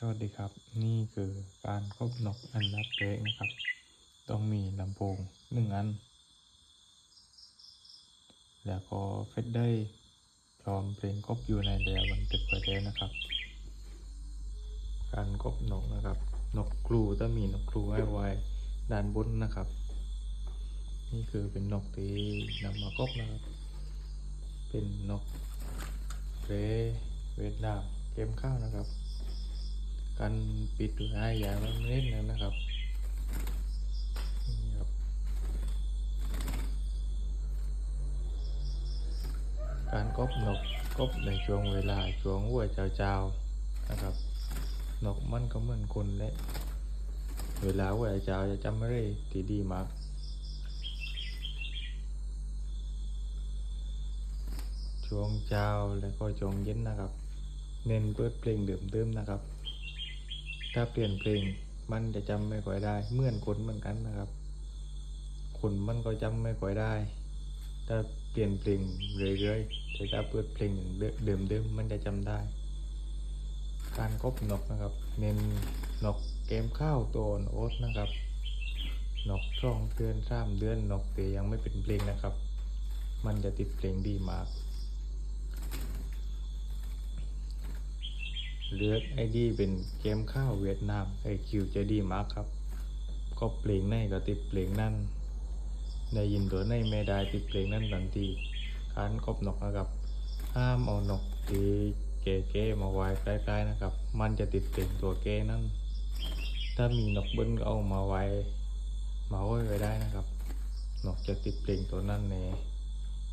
สวัสดีครับ นี่คือการครบนกอันดับแรกนะครับ ต้องมีลำโพงหนึ่งอัน แล้วก็เฟซได้พร้อมเพลงครบอยู่ในเรือบันทึกไว้แล้วนะครับ การครบนกนะครับ นกครูต้องมีนกครูไว้ไว้ด้านบนนะครับ นี่คือเป็นนกที่นำมาครบนะครับ เป็นนกเรเวียดนามเกมข้าวนะครับ การปิดหายอย่างละนิดนึงนะครับนี่ครับ การกบนกกบในช่วงเวลาช่วงหัวเจ้าๆนะครับนกมันก็เหมือนคนแหละเวลาหัวเจ้าจะจำไม่ได้ที่ดีมากช่วงเช้าแล้วก็ช่วงเย็นนะครับ เน้นเปิดเพลงเดิมๆนะครับ ถ้าเปลี่ยนเพลงมันจะจำไม่ค่อยได้เหมื่อนคนเหมือนกันนะครับคนมันก็จำไม่ค่อยได้ ถ้าเปลี่ยนเพลงเรื่อยๆแต่ถ้าเปิดเพลงเดิมๆมันจะจำได้ การกบนกนะครับ เน้นนกเกมข้าวตัวโอ๊ตนะครับนกช่องเดือนสามเดือนนกแต่ยังไม่เป็นเพลงนะครับ มันจะติดเพลงดีมาก เลือกไอดีเป็นเกมข้าวเวียดนามไอคิวจะดีมากครับ ก็เพลงในก็ติดเพลงนั่นได้ยินตัวในไม่ได้ติดเพลงนั่นทันทีการกบนกนะครับห้ามเอานกที่เก๋ๆมาไว้ใกล้ๆนะครับ มันจะติดเพลงตัวเก๋นั่นถ้ามีนกเบิ้ลเอามาไว้มาไว้ไว้ได้นะครับ นกจะติดเพลงตัวนั้นแน่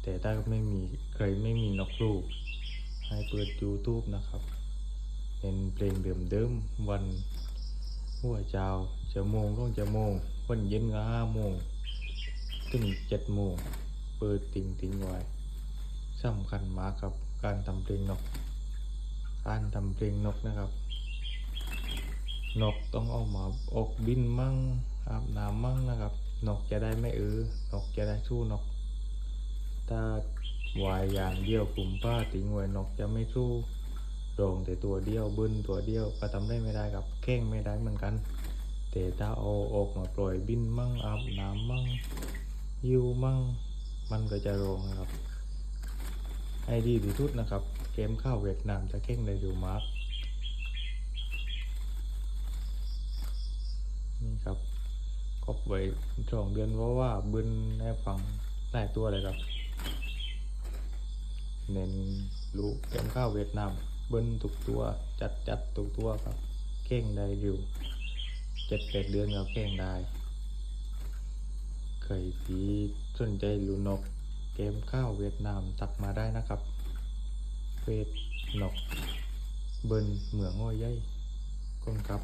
แต่ถ้าไม่มีใครไม่มีนกลูกให้เปิด YouTube นะครับ เป็นเพลงเดิมๆวันหัวเจ้าจะโมงต้องจะโมงวันเย็นก็ห้าโมงถึงเจ็ดโมงเปิดติ่งติ่งไว้สำคัญมากครับการทำเพลงนก การทำเพลงนกนะครับ นกต้องออกมาออกบินมั่งอาบน้ำมั่งนะครับ นกจะได้ไม่เออนกจะได้สู้นก ถ้าวายอย่างเดียวกลุ่มป้าติงไว้นกจะไม่สู้ โด่งแต่ตัวเดียวบึนตัวเดียวก็ทำได้ไม่ได้ครับแข้งไม่ได้เหมือนกัน แต่ถ้าเอาออกมาปล่อยบินมั่งอาบน้ำมั่งยิวมั่ง มันก็จะโรงนะครับไอดีที่สุดนะครับ เกมข้าวเวียดนามจะเข่งได้อยู่มากนี่ครับครบไว้สองเดือนเพราะว่าบึนให้ฟังหลายตัวเลยครับ เน้นรู้เกมข้าวเวียดนาม เบิ้ลทุกตัวจัดจัดทุกตัวครับเข่งได้อยู่เจ็ดแปดเดือนก็เข่งได้เคยทีสนใจลูนกเกมข้าวเวียดนามตักมาได้นะครับเฟซนกเบิ้ลเหมืองอ้อยใหญ่ก้นครับ